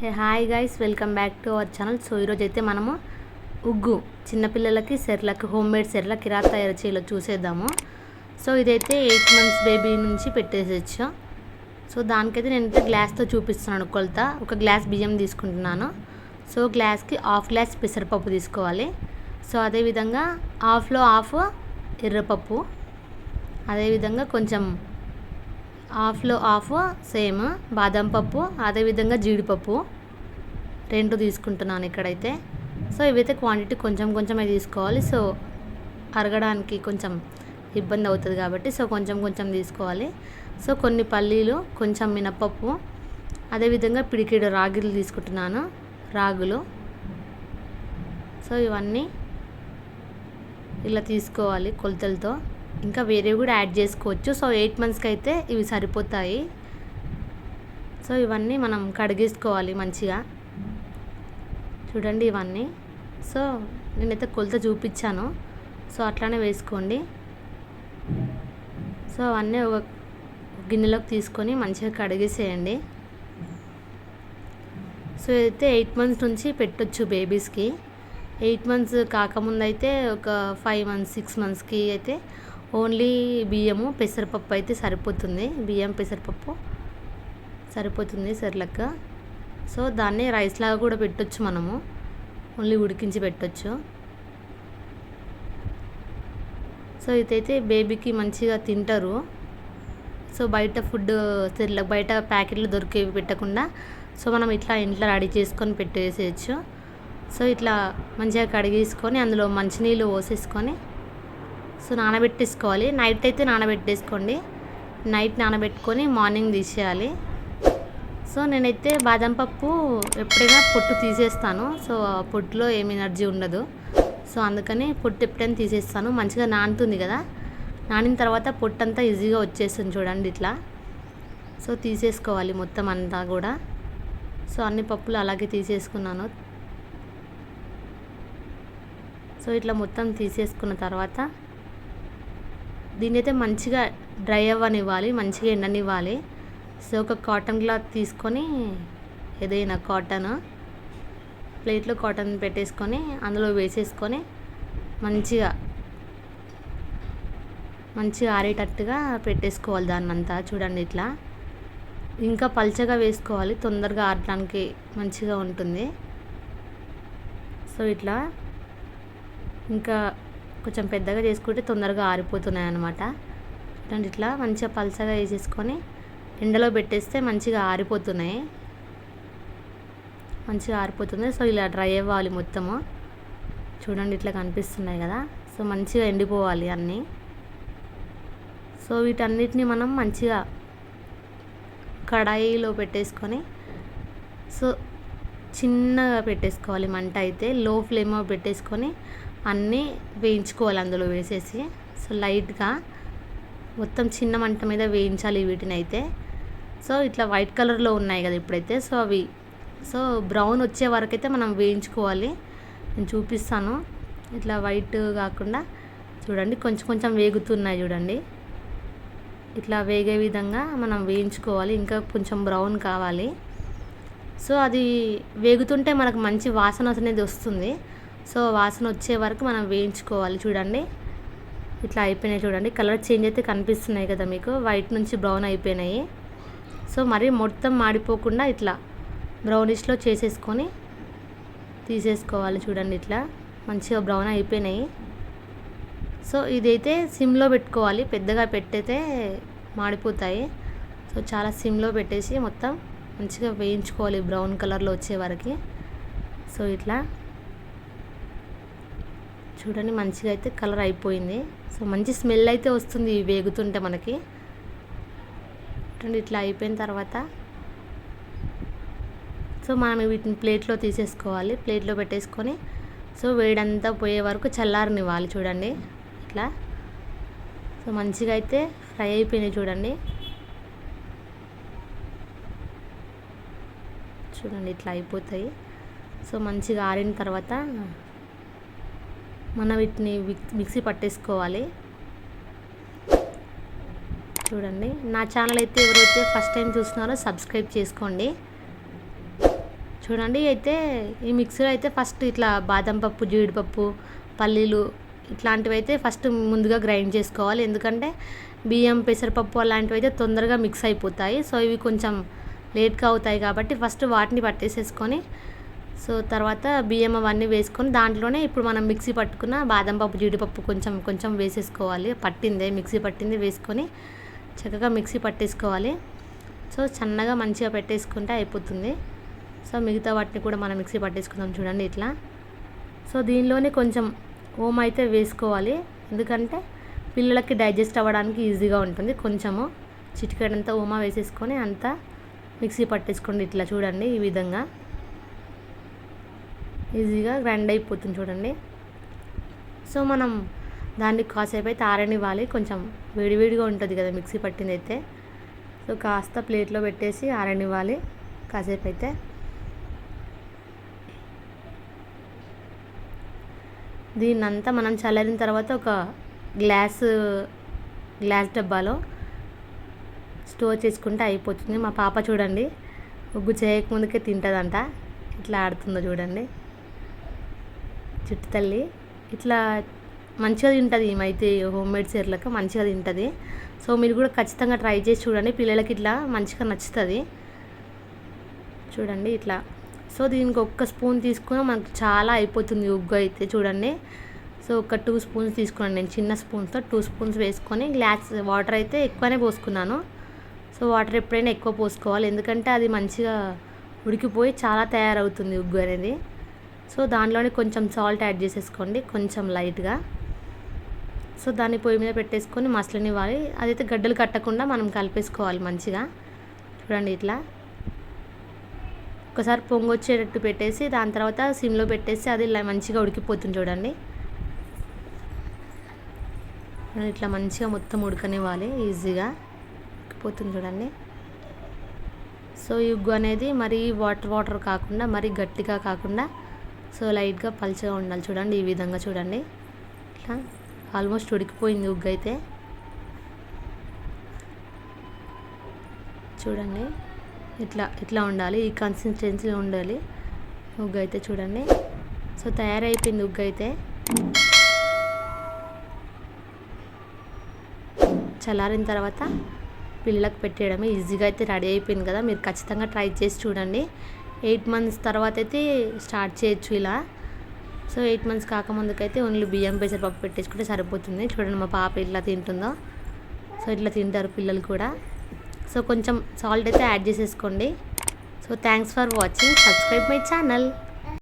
Hi guys welcome back to our channel so ఈరోజు అయితే మనము ఉగ్గు చిన్నపిల్లలకి సెర్లకు హోమ్ మేడ్ సెర్లక్ ఇలా తయారు చేయాలో చూసేద్దాము. సో ఇదైతే ఎయిట్ మంత్స్ బేబీ నుంచి పెట్టేసేచ్చు సో దానికైతే నేనైతే గ్లాస్తో చూపిస్తున్నాను కొలత. ఒక గ్లాస్ బియ్యం తీసుకుంటున్నాను. సో గ్లాస్కి హాఫ్ గ్లాస్ పెసరపప్పు తీసుకోవాలి. సో అదేవిధంగా హాఫ్లో హాఫ్ ఎర్రపప్పు. అదేవిధంగా కొంచెం హాఫ్లో హాఫ్ సేమ్. బాదం పప్పు అదేవిధంగా జీడిపప్పు. రెండు తీసుకుంటున్నాను ఇక్కడైతే. సో ఇవైతే క్వాంటిటీ కొంచెం కొంచెమే తీసుకోవాలి. సో అరగడానికి కొంచెం ఇబ్బంది అవుతుంది కాబట్టి సో కొంచెం కొంచెం తీసుకోవాలి. సో కొన్ని పల్లీలు కొంచెం మినపప్పు. అదేవిధంగా పిడికిడు రాగిలు తీసుకుంటున్నాను రాగులు. సో ఇవన్నీ ఇలా తీసుకోవాలి కొలతలతో. ఇంకా వేరే కూడా యాడ్ చేసుకోవచ్చు. సో ఎయిట్ మంత్స్కి అయితే ఇవి సరిపోతాయి. సో ఇవన్నీ మనం కడిగేసుకోవాలి మంచిగా. చూడండి ఇవన్నీ. సో నేనైతే కొలత చూపించాను. సో అట్లానే వేసుకోండి. సో అవన్నీ ఒక గిన్నెలోకి తీసుకొని మంచిగా కడిగేసేయండి. సో అయితే ఎయిట్ మంత్స్ నుంచి పెట్టొచ్చు బేబీస్కి. ఎయిట్ మంత్స్ కాకముందు అయితే ఒక ఫైవ్ మంత్స్ సిక్స్ మంత్స్కి అయితే ఓన్లీ బియ్యము పెసరపప్పు అయితే సరిపోతుంది. బియ్యం పెసరపప్పు సరిపోతుంది సర్లక్క సో దాన్ని రైస్ లాగా కూడా పెట్టొచ్చు మనము. ఓన్లీ ఉడికించి పెట్టొచ్చు. సో ఇదైతే బేబీకి మంచిగా తింటారు. సో బయట ఫుడ్ సెర్లక్ బయట ప్యాకెట్లు దొరికేవి పెట్టకుండా సో మనం ఇట్లా ఇంట్లో రెడీ చేసుకొని పెట్టేసేయచ్చు. సో ఇట్లా మంచిగా కడిగేసుకొని అందులో మంచినీళ్ళు పోసేసుకొని సో నానబెట్టేసుకోవాలి. నైట్ అయితే నానబెట్టేసుకోండి. నైట్ నానబెట్టుకొని మార్నింగ్ తీసేయాలి. సో నేనైతే బాదం పప్పు ఎప్పుడైనా పొట్టు తీసేస్తాను. సో పొట్టులో ఏమి ఎనర్జీ ఉండదు. సో అందుకని పొట్టు ఎప్పుడైనా తీసేస్తాను. మంచిగా నానుతుంది కదా. నానిన తర్వాత పొట్టు అంతా ఈజీగా వచ్చేస్తుంది చూడండి ఇట్లా. సో తీసేసుకోవాలి మొత్తం అంతా కూడా. సో అన్ని పప్పులు అలాగే తీసేసుకున్నాను. సో ఇట్లా మొత్తం తీసేసుకున్న తర్వాత దీన్ని అయితే మంచిగా డ్రై అవ్వనివ్వాలి మంచిగా ఎండనివ్వాలి. సో ఒక కాటన్ క్లాత్ తీసుకొని ఏదైనా కాటన్ ప్లేట్లో కాటన్ పెట్టేసుకొని అందులో వేసేసుకొని మంచిగా మంచిగా ఆరేటట్టుగా పెట్టేసుకోవాలి దాన్ని అంతా చూడండి ఇట్లా. ఇంకా పల్చగా వేసుకోవాలి తొందరగా ఆడటానికి మంచిగా ఉంటుంది. సో ఇట్లా. ఇంకా కొంచెం పెద్దగా చేసుకుంటే తొందరగా ఆరిపోతున్నాయి అనమాట చూడండి ఇట్లా మంచిగా పల్చగా వేసేసుకొని ఎండలో పెట్టేస్తే మంచిగా ఆరిపోతున్నాయి. మంచిగా ఆరిపోతుంది సో ఇలా డ్రై అవ్వాలి మొత్తము. చూడండి ఇట్లా కనిపిస్తున్నాయి కదా. సో మంచిగా ఎండిపోవాలి అన్నీ. సో వీటన్నిటిని మనం మంచిగా కడాయిలో పెట్టేసుకొని సో చిన్నగా పెట్టేసుకోవాలి. మంట అయితే లో ఫ్లేమ్లో పెట్టేసుకొని అన్నీ వేయించుకోవాలి అందులో వేసేసి. సో లైట్గా మొత్తం చిన్న మంట మీద వేయించాలి వీటిని అయితే సో ఇట్లా వైట్ కలర్లో ఉన్నాయి కదా ఇప్పుడైతే. సో అవి సో బ్రౌన్ వచ్చే వరకు అయితే మనం వేయించుకోవాలి. నేను చూపిస్తాను. ఇట్లా వైట్ కాకుండా చూడండి కొంచెం కొంచెం వేగుతున్నాయి చూడండి. ఇట్లా వేగే విధంగా మనం వేయించుకోవాలి. ఇంకా కొంచెం బ్రౌన్ కావాలి. సో అది వేగుతుంటే మనకు మంచి వాసన అనేది వస్తుంది. సో వాసన వచ్చే వరకు మనం వేయించుకోవాలి చూడండి. ఇట్లా అయిపోయినాయి చూడండి. కలర్ చేంజ్ అయితే కనిపిస్తున్నాయి కదా మీకు. వైట్ నుంచి బ్రౌన్ అయిపోయినాయి. సో మరి మొత్తం మాడిపోకుండా ఇట్లా బ్రౌనిష్లో చేసేసుకొని తీసేసుకోవాలి చూడండి ఇట్లా. మంచిగా బ్రౌన్ అయిపోయినాయి. సో ఇదైతే సిమ్లో పెట్టుకోవాలి. పెద్దగా పెట్టయితే మాడిపోతాయి. సో చాలా సిమ్లో పెట్టేసి మొత్తం మంచిగా వేయించుకోవాలి బ్రౌన్ కలర్లో వచ్చే వరకు. సో ఇట్లా చూడండి మంచిగా అయితే కలర్ అయిపోయింది. సో మంచి స్మెల్ అయితే వస్తుంది వేగుతుంటే మనకి. చూడండి ఇట్లా అయిపోయిన తర్వాత. సో మనం వీటిని ప్లేట్లో తీసేసుకోవాలి. ప్లేట్లో పెట్టేసుకొని సో వేడంతా పోయే వరకు చల్లారనివ్వాలి చూడండి. ఇట్లా. సో మంచిగా అయితే ఫ్రై అయిపోయినాయి చూడండి. చూడండి ఇట్లా అయిపోతాయి. సో మంచిగా ఆరిన తర్వాత మనం వీటిని మిక్సీ పట్టేసుకోవాలి. చూడండి నా ఛానల్ అయితే ఎవరైతే ఫస్ట్ టైం చూస్తున్నారో సబ్స్క్రైబ్ చేసుకోండి. చూడండి అయితే ఈ మిక్సీలో అయితే ఫస్ట్ ఇట్లా బాదం పప్పు జీడిపప్పు పల్లీలు ఇట్లాంటివి అయితే ఫస్ట్ ముందుగా గ్రైండ్ చేసుకోవాలి. ఎందుకంటే బియ్యం పెసరపప్పు అలాంటివి అయితే తొందరగా మిక్స్ అయిపోతాయి. సో ఇవి కొంచెం లేట్గా అవుతాయి కాబట్టి ఫస్ట్ వాటిని పట్టేసేసుకొని సో తర్వాత బియ్యం అవన్నీ వేసుకొని దాంట్లోనే ఇప్పుడు మనం మిక్సీ పట్టుకున్న బాదం పప్పు జీడిపప్పు కొంచెం కొంచెం వేసేసుకోవాలి. పట్టిందే మిక్సీ పట్టింది వేసుకొని చక్కగా మిక్సీ పట్టేసుకోవాలి. సో సన్నగా మంచిగా పెట్టేసుకుంటే అయిపోతుంది. సో మిగతా వాటిని కూడా మనం మిక్సీ పట్టేసుకుందాం చూడండి ఇట్లా. సో దీనిలోనే కొంచెం ఓమ అయితే వేసుకోవాలి. ఎందుకంటే పిల్లలకి డైజెస్ట్ అవ్వడానికి ఈజీగా ఉంటుంది. కొంచెము చిటికెడంతా ఓమా వేసేసుకొని అంతా మిక్సీ పట్టేసుకోండి ఇట్లా చూడండి ఈ విధంగా. ఈజీగా గ్రైండ్ అయిపోతుంది చూడండి. సో మనం దాన్ని కాసేపు అయితే ఆరనివ్వాలి. కొంచెం వేడివేడిగా ఉంటుంది కదా మిక్సీ పట్టింది అయితే. సో కాస్త ప్లేట్లో పెట్టేసి ఆరనివ్వాలి. కాసేపు అయితే. దీన్నంతా మనం చల్లారిన తర్వాత ఒక గ్లాస్ గ్లాస్ డబ్బాలో స్టోర్ చేసుకుంటే అయిపోతుంది. మా పాప చూడండి ఉగ్గు చేయకముందుకే తింటుందంట. ఇట్లా ఆడుతుందో చూడండి. చుట్టు తల్లి. ఇట్లా మంచిగా తింటుంది ఏమైతే హోమ్ మేడ్ చీరలకు మంచిగా తింటుంది. సో మీరు కూడా ఖచ్చితంగా ట్రై చేసి చూడండి. పిల్లలకి ఇట్లా మంచిగా నచ్చుతుంది. చూడండి ఇట్లా. సో దీనికి ఒక్క స్పూన్ తీసుకుని మనకు చాలా అయిపోతుంది ఉగ్గు అయితే చూడండి. సో ఒక టూ స్పూన్స్ తీసుకున్నాను నేను చిన్న స్పూన్స్తో టూ స్పూన్స్ వేసుకొని గ్లాస్ వాటర్ అయితే ఎక్కువనే పోసుకున్నాను. సో వాటర్ ఎప్పుడైనా ఎక్కువ పోసుకోవాలి. ఎందుకంటే అది మంచిగా ఉడికిపోయి చాలా తయారవుతుంది ఉగ్గు అనేది. సో దానిలోనే కొంచెం సాల్ట్ యాడ్ చేసేసుకోండి కొంచెం లైట్గా. సో దాన్ని పొయ్యి మీద పెట్టేసుకొని మసలనివ్వాలి అదైతే గడ్డలు కట్టకుండా మనం కలిపేసుకోవాలి మంచిగా. చూడండి ఇట్లా. ఒకసారి పొంగొచ్చేటట్టు పెట్టేసి దాని తర్వాత సిమ్లో పెట్టేసి అది ఇలా మంచిగా ఉడికిపోతుంది చూడండి ఇట్లా మంచిగా మొత్తం ఉడకనివ్వాలి ఈజీగా ఉడికిపోతుంది చూడండి. సో ఈ ఉగ్గు అనేది మరీ వాటర్ వాటర్ కాకుండా మరీ గట్టిగా కాకుండా సో లైట్గా పలుచగా ఉండాలి. చూడండి ఈ విధంగా చూడండి. ఇట్లా ఆల్మోస్ట్ ఉడికిపోయింది ఉగ్గు అయితే. చూడండి. ఇట్లా ఇట్లా ఉండాలి. ఈ కన్సిస్టెన్సీ ఉండాలి. ఉగ్గు అయితే చూడండి. సో తయారైపోయింది ఉగ్గు అయితే. చల్లారిన తర్వాత పిల్లలకు పెట్టేయడమే. ఈజీగా అయితే రెడీ అయిపోయింది కదా. మీరు ఖచ్చితంగా ట్రై చేసి చూడండి. ఎయిట్ మంత్స్ తర్వాత అయితే స్టార్ట్ చేయొచ్చు ఇలా. సో ఎయిట్ మంత్స్ కాకముందుకైతే ఓన్లీ బియ్యం పెసరపప్పు పెట్టేసుకుంటే సరిపోతుంది. చూడండి మా పాప ఇట్లా తింటుందో. సో ఇట్లా తింటారు పిల్లలు కూడా. సో కొంచెం సాల్ట్ అయితే యాడ్ చేసేసుకోండి. So thanks for watching. Subscribe my channel.